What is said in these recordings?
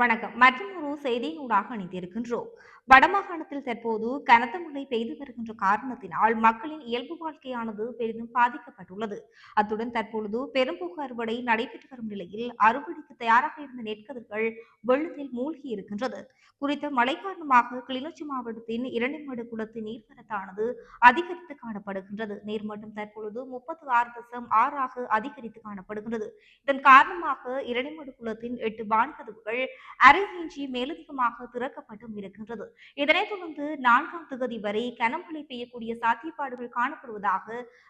வணக்கம். மற்றும் ஒரு செய்தியினூடாக இணைந்திருக்கின்றோம் வடமாகாணத்தில் தற்போது கனத்த மழை பெய்து வருகின்ற காரணத்தினால் மக்களின் இயல்பு வாழ்க்கையானது பெரிதும் பாதிக்கப்பட்டுள்ளது. அத்துடன் தற்பொழுது பெரும்புக அறுவடை நடைபெற்று வரும் நிலையில் அறுவடைக்கு தயாராக இருந்த நெற்கதிர்கள் வெள்ளத்தில் மூழ்கி இருக்கின்றது. குறித்த மழை காரணமாக கிளிநொச்சி மாவட்டத்தின் இரண்டிமடு குளத்து நீர்வரத்தானது அதிகரித்து காணப்படுகின்றது. நீர்மட்டம் தற்பொழுது முப்பத்தி ஆறு தசம் ஆறாக அதிகரித்து காணப்படுகின்றது. இதன் காரணமாக இரண்டிமடு குளத்தின் எட்டு வான்கதவுகள் அரையின்றி மேலதிகமாக திறக்கப்பட்டும் இருக்கின்றது. இதனைத் தொடர்ந்து நான்காம் தொகுதி வரை கனமழை பெய்யக்கூடிய சாத்தியப்பாடுகள் காணப்படுவதாக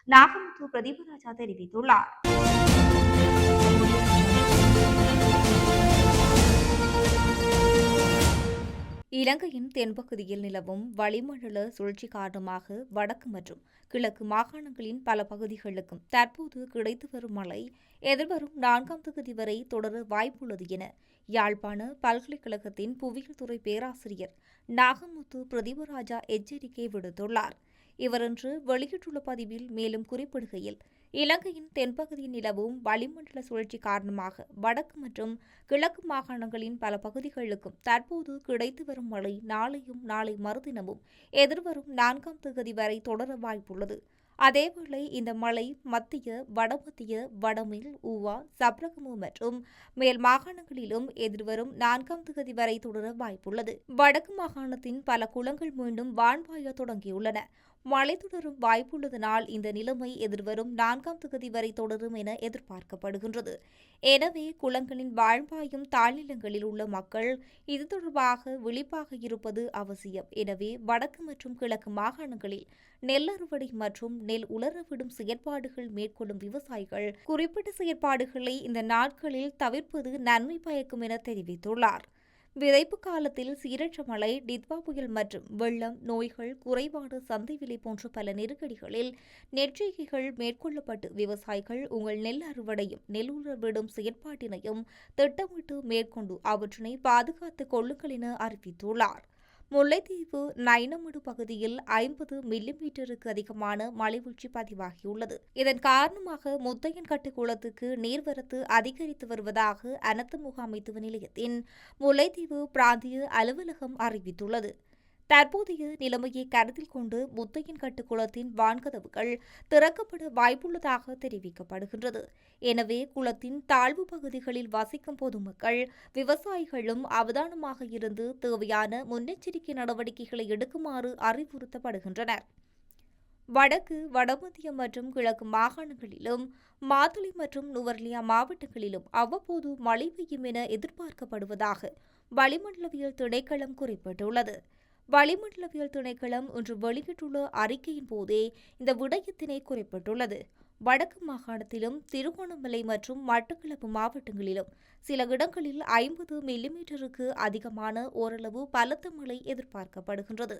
நாகமுத்து பிரதீபராஜா தெரிவித்துள்ளார். இலங்கையின் தென்பகுதியில் நிலவும் வளிமண்டல சுழற்சி காரணமாக வடக்கு மற்றும் கிழக்கு மாகாணங்களின் பல பகுதிகளுக்கும் தற்போது கிடைத்து வரும் மழை எதிர்வரும் நான்காம் தொகுதி வரை தொடர வாய்ப்புள்ளது என யாழ்ப்பாண பல்கலைக்கழகத்தின் புவியியல் துறை பேராசிரியர் நாகமுத்து பிரதீபராஜா எச்சரிக்கை விடுத்துள்ளார். இவரன்று வெளியிட்டுள்ள பதிவில் மேலும் குறிப்பிடுகையில் இலங்கையின் தென்பகுதியில் நிலவும் வளிமண்டல சுழற்சி காரணமாக வடக்கு மற்றும் கிழக்கு மாகாணங்களின் பல பகுதிகளுக்கும் தற்போது கிடைத்து வரும் மழை நாளையும் நாளை மறுதினமும் எதிர்வரும் நான்காம் தேதி வரை தொடர வாய்ப்புள்ளது. அதேவேளை இந்த மழை மத்திய வடமத்திய வடமேல் ஊவா சப்ரகமு மற்றும் மேல் மாகாணங்களிலும் எதிர்வரும் நான்காம் தேதி வரை தொடர வாய்ப்புள்ளது. வடக்கு மாகாணத்தின் பல குளங்கள் மீண்டும் வான்வாய தொடங்கியுள்ளன. மழை தொடரும் வாய்ப்புள்ளதனால் இந்த நிலைமை எதிர்வரும் நான்காம் தொகுதி வரை தொடரும் என எதிர்பார்க்கப்படுகின்றது. எனவே குளங்களின் வாழ்வாயும் தாழ்நிலங்களில் உள்ள மக்கள் இது தொடர்பாக விழிப்பாக இருப்பது அவசியம். எனவே வடக்கு மற்றும் கிழக்கு மாகாணங்களில் நெல் அறுவடை மற்றும் நெல் உலரவிடும் செயற்பாடுகள் மேற்கொள்ளும் விவசாயிகள் குறிப்பிட்ட செயற்பாடுகளை இந்த நாட்களில் தவிர்ப்பது நன்மை பயக்கும் என தெரிவித்துள்ளார். விதைப்பு காலத்தில் சீரற்ற மழை டித்வா புயல் மற்றும் வெள்ளம் நோய்கள் குறைபாடு சந்தை விலை போன்ற பல நெருக்கடிகளில் நெற்றிகைகள் மேற்கொள்ளப்பட்டு விவசாயிகள் உங்கள் நெல் அறுவடையும் நெல் உறவிடும் செயற்பாட்டினையும் திட்டமிட்டு மேற்கொண்டு அவற்றினை பாதுகாத்துக் கொள்ளுங்கள் என அறிவித்துள்ளார். முல்லைத்தீவு நைனமடு பகுதியில் ஐம்பது மில்லிமீட்டருக்கு அதிகமான மழைவீழ்ச்சி பதிவாகியுள்ளது. இதன் காரணமாக முத்தையன்கட்டு குளத்துக்கு நீர்வரத்து அதிகரித்து வருவதாக அனத்து முகாமைத்துவ நிலையத்தின் முல்லைத்தீவு பிராந்திய அலுவலகம் அறிவித்துள்ளது. தற்போதைய நிலைமையை கருத்தில் கொண்டு முத்தையன்கட்டு குளத்தின் வான்கதவுகள் திறக்கப்பட வாய்ப்புள்ளதாக தெரிவிக்கப்படுகின்றது. எனவே குளத்தின் தாழ்வு பகுதிகளில் வசிக்கும் பொதுமக்கள் விவசாயிகளும் அவதானமாக இருந்து தேவையான முன்னெச்சரிக்கை நடவடிக்கைகளை எடுக்குமாறு அறிவுறுத்தப்படுகின்றனர். வடக்கு வடமத்திய மற்றும் கிழக்கு மாகாணங்களிலும் மாத்தளை மற்றும் நுவர்லியா மாவட்டங்களிலும் அவ்வப்போது மழை பெய்யும் என எதிர்பார்க்கப்படுவதாக வளிமண்டலவியல் திணைக்களம் குறிப்பிட்டுள்ளது. வளிமண்டலவியல் திணைக்களம் இன்று வெளியிட்டுள்ள அறிக்கையின் போதே இந்த விடயத்தினை குறிப்பிட்டுள்ளது. வடக்கு மாகாணத்திலும் திருகோணமலை மற்றும் மட்டக்களப்பு மாவட்டங்களிலும் சில இடங்களில் ஐம்பது மில்லிமீட்டருக்கு அதிகமான ஓரளவு பலத்த மழை எதிர்பார்க்கப்படுகின்றது.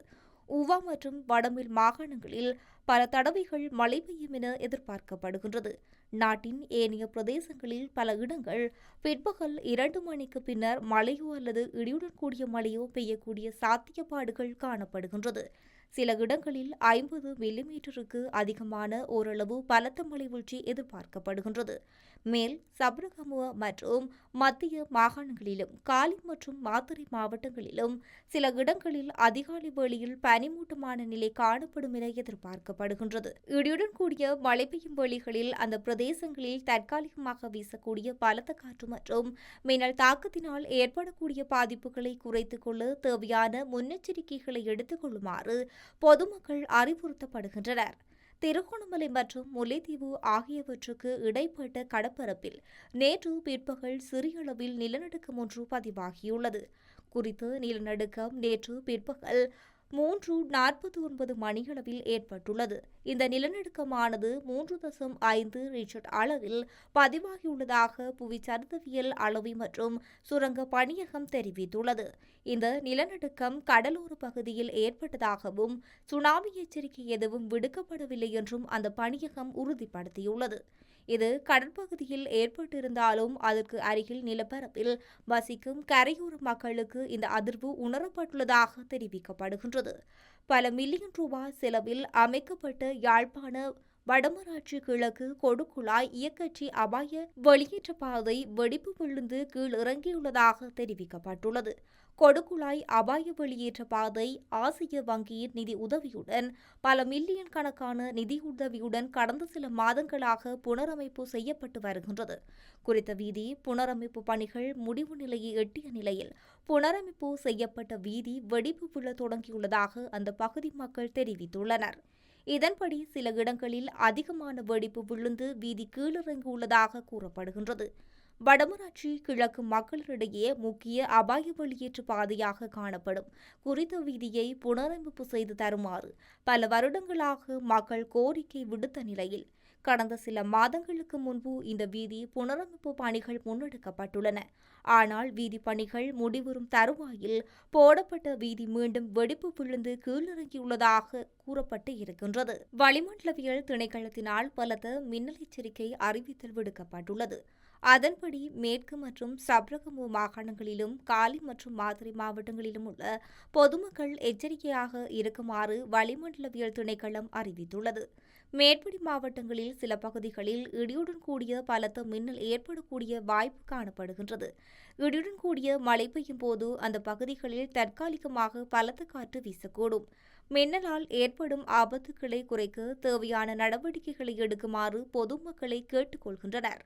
உவா மற்றும் வடமேல் மாகாணங்களில் பல தடவைகள் மழை பெய்யும் என எதிர்பார்க்கப்படுகின்றது. நாட்டின் ஏனைய பிரதேசங்களில் பல இடங்கள் பிற்பகல் இரண்டு மணிக்கு பின்னர் மழையோ அல்லது இடியுடன் கூடிய மழையோ பெய்யக்கூடிய சாத்தியப்பாடுகள் காணப்படுகின்றது. சில இடங்களில் ஐம்பது மில்லிமீட்டருக்கு அதிகமான ஓரளவு பலத்த மழை வீழ்ச்சி எதிர்பார்க்கப்படுகின்றது. மேல் சப்ரகமுவ மற்றும் மத்திய மாகாணங்களிலும் காலி மற்றும் மாத்தறை மாவட்டங்களிலும் சில இடங்களில் அதிகாலை வேளையில் பனிமூட்டமான நிலை காணப்படும் என எதிர்பார்க்கப்படுகின்றது. இடியுடன் கூடிய மழை பெய்யும் வேளைகளில் அந்த பிரதேசங்களில் தற்காலிகமாக வீசக்கூடிய பலத்த காற்று மற்றும் மின்னல் தாக்கத்தினால் ஏற்படக்கூடிய பாதிப்புகளை குறைத்துக் கொள்ள தேவையான முன்னெச்சரிக்கைகளை எடுத்துக் கொள்ளுமாறு பொதுமக்கள் அறிவுறுத்தப்படுகின்றனர். திருகோணமலை மற்றும் முல்லைத்தீவு ஆகியவற்றுக்கு இடைப்பட்ட கடற்பரப்பில் நேற்று பிற்பகல் சிறிய அளவில் நிலநடுக்கம் ஒன்று பதிவாகியுள்ளது. குறித்த நிலநடுக்கம் நேற்று பிற்பகல் மூன்று நாற்பத்தி ஒன்பது மணியளவில் ஏற்பட்டுள்ளது. இந்த நிலநடுக்கமானது மூன்று தசம் ஐந்து ரிச்சர்ட் அளவில் பதிவாகியுள்ளதாக புவி சரிதவியல் அளவி மற்றும் சுரங்க பணியகம் தெரிவித்துள்ளது. இந்த நிலநடுக்கம் கடலோர பகுதியில் ஏற்பட்டதாகவும் சுனாமி எச்சரிக்கை எதுவும் விடுக்கப்படவில்லை என்றும் அந்த பணியகம் உறுதிப்படுத்தியுள்ளது. இது கடற்பகுதியில் ஏற்பட்டிருந்தாலும் அதற்கு அருகில் நிலப்பரப்பில் வசிக்கும் கரையோர மக்களுக்கு இந்த அதிர்வு உணரப்பட்டுள்ளதாக தெரிவிக்கப்படுகின்றது. பல மில்லியன் ரூபாய் செலவில் அமைக்கப்பட்ட யாழ்ப்பாண வடமராட்சி கிழக்கு கொடுக்குழாய் இயக்கச்சி அபாய வெளியேற்ற பாதை வெடிப்பு விழுந்து கீழ் இறங்கியுள்ளதாக தெரிவிக்கப்பட்டுள்ளது. கொடுக்குழாய் அபாய வெளியேற்ற பாதை ஆசிய வங்கியின் நிதி உதவியுடன் பல மில்லியன் கணக்கான நிதியுதவியுடன் கடந்த சில மாதங்களாக புனரமைப்பு செய்யப்பட்டு வருகின்றது. குறித்த வீதி புனரமைப்பு பணிகள் முடிவு நிலையை எட்டிய நிலையில் புனரமைப்பு செய்யப்பட்ட வீதி வெடிப்பு விழ தொடங்கியுள்ளதாக அந்த பகுதி மக்கள் தெரிவித்துள்ளனர். இதன்படி சில இடங்களில் அதிகமான வெடிப்பு விழுந்து வீதி கீழிறங்கியுள்ளதாக கூறப்படுகின்றது. வடமராட்சி கிழக்கு மக்களிடையே முக்கிய அபாய வெளியேற்று பாதையாக காணப்படும். குறித்த வீதியை புனரமைப்பு செய்து தருமாறு பல வருடங்களாக மக்கள் கோரிக்கை விடுத்த நிலையில் கடந்த சில மாதங்களுக்கு முன்பு இந்த வீதி புனரமைப்பு பணிகள் முன்னெடுக்கப்பட்டுள்ளன. ஆனால் வீதி பணிகள் முடிவுறும் தருவாயில் போடப்பட்ட வீதி மீண்டும் வெடிப்பு விழுந்து கீழிறங்கியுள்ளதாக கூறப்பட்டு இருக்கின்றது. வளிமண்டலவியல் திணைக்களத்தினால் பலத்த மின்னல் எச்சரிக்கை அறிவித்தல் விடுக்கப்பட்டுள்ளது. அதன்படி மேற்கு மற்றும் சப்ரகமு மாகாணங்களிலும் காலி மற்றும் மாதிரி மாவட்டங்களிலும் உள்ள பொதுமக்கள் எச்சரிக்கையாக இருக்குமாறு வளிமண்டலவியல் திணைக்களம் அறிவித்துள்ளது. மேற்படி மாவட்டங்களில் சில பகுதிகளில் இடியுடன் கூடிய பலத்த மின்னல் ஏற்படக்கூடிய வாய்ப்பு காணப்படுகின்றது. இடியுடன் கூடிய மழை பெய்யும் போது அந்த பகுதிகளில் தற்காலிகமாக பலத்த காற்று வீசக்கூடும். மின்னலால் ஏற்படும் ஆபத்துக்களை குறைக்க தேவையான நடவடிக்கைகளை எடுக்குமாறு பொதுமக்களை கேட்டுக்கொள்கின்றனர்.